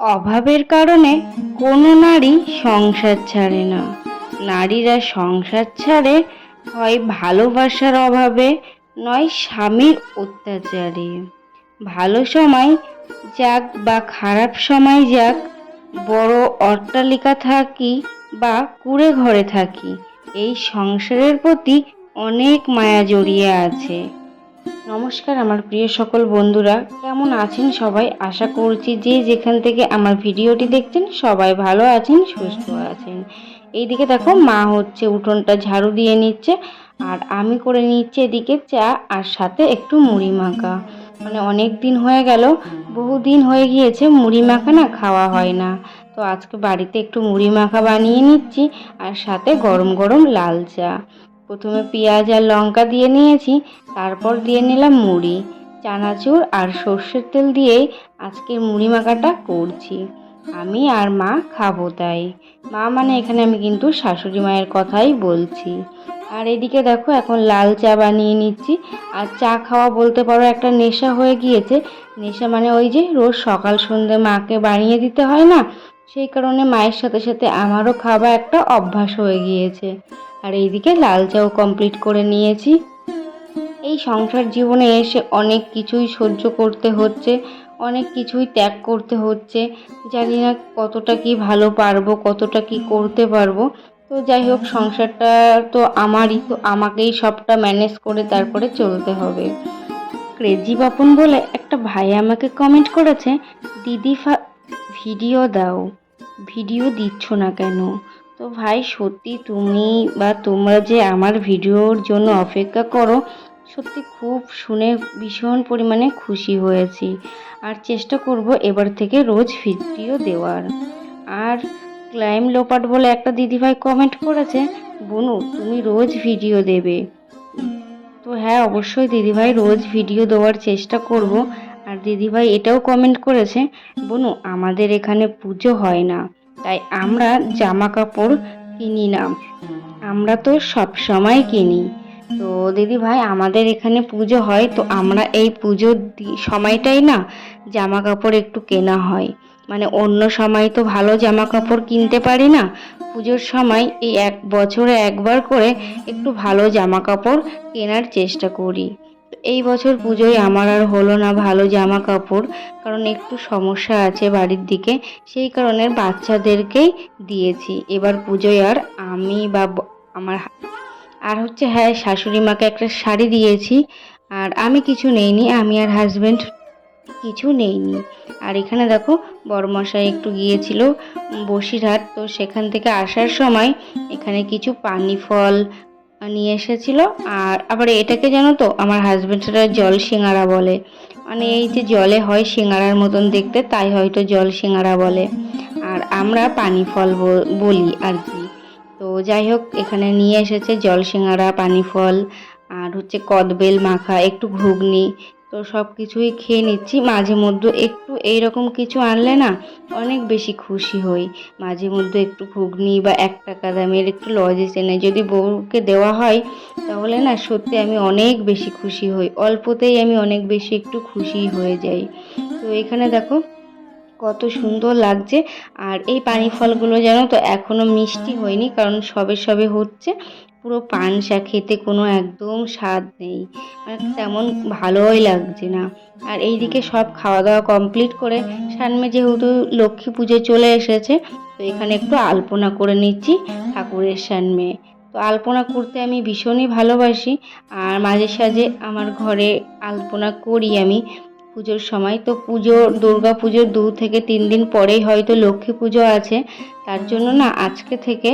অভাবের কারণে কোনো নারী সংসার ছাড়ে না। নারীরা সংসার ছাড়ে হয় ভালোবাসার অভাবে, নয় স্বামীর অত্যাচারে। ভালো সময় যাক বা খারাপ সময় যাক, বড় অট্টালিকা থাকি বা কুড়ে ঘরে থাকি, এই সংসারের প্রতি অনেক মায়া জড়িয়ে আছে। নমস্কার, আমার প্রিয় সকল বন্ধুরা। কেমন আছেন সবাই? আশা করছি যে যেখান থেকে আমার ভিডিওটি দেখছেন, সবাই ভালো আছেন, সুস্থ আছেন। এইদিকে দেখো, মা হচ্ছে উঠোনটা ঝাড়ু দিয়ে নিচ্ছে, আর আমি করে নিচ্ছি এদিকে চা আর সাথে একটু মুড়ি মাখা। মানে অনেক দিন হয়ে গেল, বহু দিন হয়ে গিয়েছে, মুড়ি মাখা না খাওয়া হয় না। তো আজকে বাড়িতে একটু মুড়ি মাখা বানিয়ে নিচ্ছি, আর সাথে গরম গরম লাল চা। প্রথমে পেঁয়াজ আর লঙ্কা দিয়ে নিয়েছি, তারপর দিয়ে নিলাম মুড়ি, চানাচুর আর সর্ষের তেল দিয়েই আজকের মুড়ি মাখাটা করছি। আমি আর মা খাব তাই। মা মানে এখানে আমি কিন্তু শাশুড়ি মায়ের কথাই বলছি। আর এদিকে দেখো এখন লাল চা বানিয়ে নিচ্ছি। আর চা খাওয়া বলতে পারো একটা নেশা হয়ে গিয়েছে। নেশা মানে ওই যে রোজ সকাল সন্ধে মাকে বানিয়ে দিতে হয় না, সেই কারণে মায়ের সাথে সাথে আমারও খাওয়া একটা অভ্যাস হয়ে গিয়েছে। আর এইদিকে লাল চাও কমপ্লিট করে নিয়েছি। এই সংসার জীবনে এসে অনেক কিছুই সহ্য করতে হচ্ছে, অনেক কিছুই ত্যাগ করতে হচ্ছে। জানি না কতটা কি ভালো পারব, কতটা কি করতে পারব। তো যাই হোক, সংসারটা তো আমারই, তো আমাকেই সবটা ম্যানেজ করে তারপরে চলতে হবে। ক্রেজি বাপন বলে একটা ভাই আমাকে কমেন্ট করেছে, দিদি ভিডিও দাও ভিডিও দিচ্ছ না কেন? তো ভাই, সত্যি তুমি বা তোমরা যে আমার ভিডিওর জন্য অপেক্ষা করো, সত্যি খুব শুনে ভীষণ পরিমাণে খুশি হয়েছি। আর চেষ্টা করব এবার থেকে রোজ ভিডিও দেওয়ার। আর ক্লাইম লোপাট বলে একটা দিদিভাই কমেন্ট করেছে, বনু, তুমি রোজ ভিডিও দেবে। তো হ্যাঁ অবশ্যই দিদিভাই রোজ ভিডিও দেওয়ার চেষ্টা করব। আর দিদিভাই এটাও কমেন্ট করেছে, বনু, আমাদের এখানে পুজো হয় না। তাই আমরা জামা কাপড় কিনি না। আমরা তো সব সময় কিনি। তো দিদি ভাই, আমাদের এখানে পুজো হয়, তো আমরা এই পুজোর সময়টাই না জামা কাপড় একটু কেনা হয়। মানে অন্য সময় তো ভালো জামা কাপড় কিনতে পারি না। পুজোর সময় এই এক বছরে একবার করে একটু ভালো জামা কাপড় কেনার চেষ্টা করি। এই বছর পুজোয় আমার আর হলো না ভালো জামা কাপড় কারণ একটু সমস্যা আছে বাড়ির দিকে, সেই কারণে বাচ্চাদেরকেই দিয়েছি। এবার পুজোয় আর আমি বা আমার আর হচ্ছে হ্যাঁ শাশুড়ি মাকে একটা শাড়ি দিয়েছি, আর আমি কিছু নেইনি, আমি আর হাজবেন্ড কিছু নেইনি। আর এখানে দেখো বড়মশাই একটু গিয়েছিল বসিরহাট, তো সেখান থেকে আসার সময় এখানে কিছু পানি ফল নিয়ে এসেছিল। আর আবার এটাকে জানো তো, আমার হাজব্যান্ডরা জল সিঙ্গারা বলে। মানে এই যে জলে হয় সিঙ্গারার মতন দেখতে, তাই হয়তো জল সিঙ্গারা বলে। আর আমরা পানি ফল বলি আর কি। তো যাই হোক, এখানে নিয়ে এসেছে জল সিঙ্গারা, পানি ফল, আর হচ্ছে কদবেল মাখা, একটু ঘুগনি তো সব কিছুই খেয়ে নিচ্ছি। মাঝে মধ্যে একটু এইরকম কিছু আনলে না অনেক বেশি খুশি হই। মাঝে মধ্যে একটু ঘুগনি বা এক টাকা দামের একটু লজেস এনে যদি বউকে দেওয়া হয়, তাহলে না সত্যি আমি অনেক বেশি খুশি হই। অল্পতেই আমি অনেক বেশি একটু খুশি হয়ে যাই। তো এখানে দেখো কত সুন্দর লাগছে। আর এই পানি ফলগুলো জানো তো, এখনও মিষ্টি হয়নি কারণ সবে সবে হচ্ছে। পুরো পানসা খেতে কোনো একদম স্বাদ নেই। মানে তেমন ভালোই লাগছে না। আর এইদিকে সব খাওয়া দাওয়া কমপ্লিট করে সামনে যেহেতু লক্ষ্মী পুজো চলে এসেছে, তো এখানে একটু আলপনা করে নিচ্ছি ঠাকুরের সামনে তো আলপনা করতে আমি ভীষণই ভালোবাসি। আর মাঝে সাঝে আমার ঘরে আলপনা করি আমি। পুজোর সময়। তো পুজো, দুর্গা পুজোর দু থেকে তিন দিন পরেই হয়তো লক্ষ্মী পুজো আছে। তার জন্য না আজকে থেকে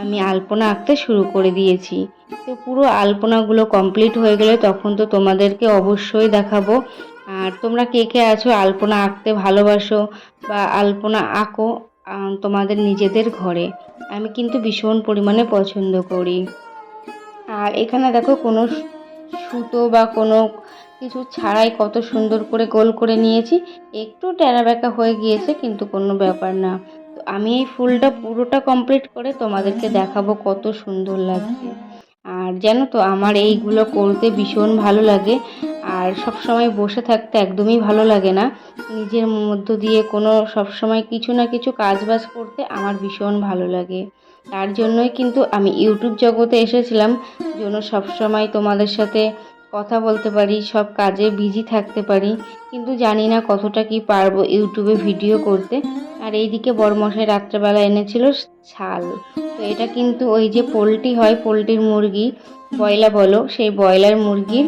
আমি আলপনা আঁকতে শুরু করে দিয়েছি। তো পুরো আলপনাগুলো কমপ্লিট হয়ে গেলে তখন তো তোমাদেরকে অবশ্যই দেখাবো। আর তোমরা কে কে আছো, আলপনা আঁকতে ভালোবাসো বা আলপনা আঁকো তোমাদের নিজেদের ঘরে। আমি কিন্তু ভীষণ পরিমাণে পছন্দ করি। আর এখানে দেখো কোনো সুতো বা কোনো কিছু ছাড়াই কত সুন্দর করে গোল করে নিয়েছি। একটু বেঁকা হয়ে গিয়েছে, কিন্তু কোনো ব্যাপার না। তো আমি এই ফুলটা পুরোটা কমপ্লিট করে তোমাদেরকে দেখাবো কত সুন্দর লাগছে। আর জানো তো, আমার এইগুলো করতে ভীষণ ভালো লাগে। আর সব সময় বসে থাকতে একদমই ভালো লাগে না। নিজের মধ্য দিয়ে কোনো সব সময় কিছু না কিছু কাজ বাজ করতে আমার ভীষণ ভালো লাগে। তার জন্যই কিন্তু আমি ইউটিউব জগতে এসেছিলাম। যেন সবসময় তোমাদের সাথে কথা বলতে পারি, সব কাজে বিজি থাকতে পারি, কিন্তু জানি না কতটা কি পারব ইউটিউবে ভিডিও করতে। আর এইদিকে বড়মশাই রাত্রেবেলা এনেছিল ছাল তো এটা কিন্তু ওই যে পোলট্রি হয়, পোলট্রির মুরগি বয়লা বলো, সেই ব্রয়লার মুরগির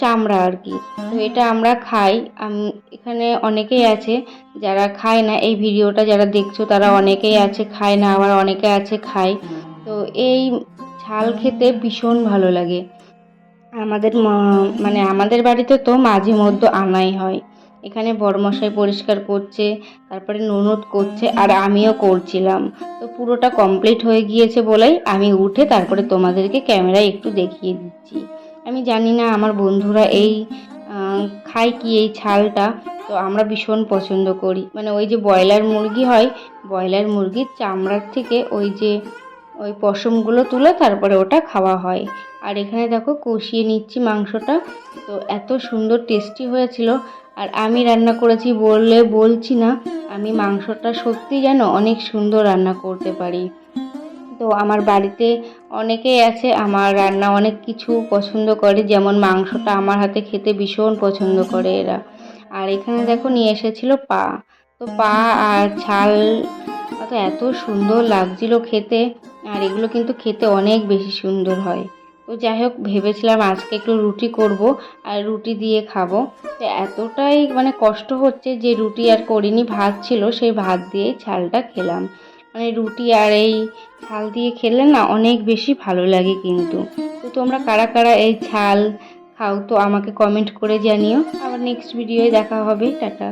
চামড়া আর কি। তো এটা আমরা খাই। এখানে অনেকেই আছে যারা খায় না। এই ভিডিওটা যারা দেখছ তারা অনেকেই আছে, খায় না, আবার অনেকে আছে, খায়। তো এই ঝাল খেতে ভীষণ ভালো লাগে। আমাদের মানে আমাদের বাড়িতে তো মাঝে মধ্যে আনাই হয়। এখানে বড়মশাই পরিষ্কার করছে, তারপরে ননদ করছে আর আমিও করছিলাম। তো পুরোটা কমপ্লিট হয়ে গিয়েছে বলেই আমি উঠে তারপরে তোমাদেরকে ক্যামেরায় একটু দেখিয়ে দিচ্ছি। আমি জানি না আমার বন্ধুরা এই খায় কি এই ছালটা, তো আমরা ভীষণ পছন্দ করি। মানে ওই যে ব্রয়লার মুরগি হয়, ব্রয়লার মুরগির চামড়ার থেকে ওই যে ওই পশমগুলো তুলে তারপরে ওটা খাওয়া হয়। আর এখানে দেখো কষিয়ে নিচ্ছি মাংসটা। তো এত সুন্দর টেস্টি হয়েছিল। আর আমি রান্না করেছি বললে বলছি না, আমি মাংসটা সত্যি যেন অনেক সুন্দর রান্না করতে পারি। তো আমার বাড়িতে অনেকেই আছে, আমার রান্না অনেক কিছু পছন্দ করে, যেমন মাংসটা আমার হাতে খেতে ভীষণ পছন্দ করে এরা। আর এখানে দেখো নিয়ে এসেছিল পা। তো পা আর ছাল তো এত সুন্দর লাগছিল খেতে। আর এগুলো কিন্তু খেতে অনেক বেশি সুন্দর হয়। তো যাই হোক, ভেবেছিলাম আজকে একটু রুটি করব আর রুটি দিয়ে খাব। তো এতটাই মানে কষ্ট হচ্ছে যে রুটি আর করিনি, ভাত ছিল, সেই ভাত দিয়ে ছালটা খেলাম। মানে রুটি আর এই ছাল দিয়ে খেলে না অনেক বেশি ভালো লাগে কিন্তু। তো তোমরা কারা কারা এই ছাল খাও তো আমাকে কমেন্ট করে জানিও। আবার নেক্সট ভিডিওয়ে দেখা হবে, টাটা।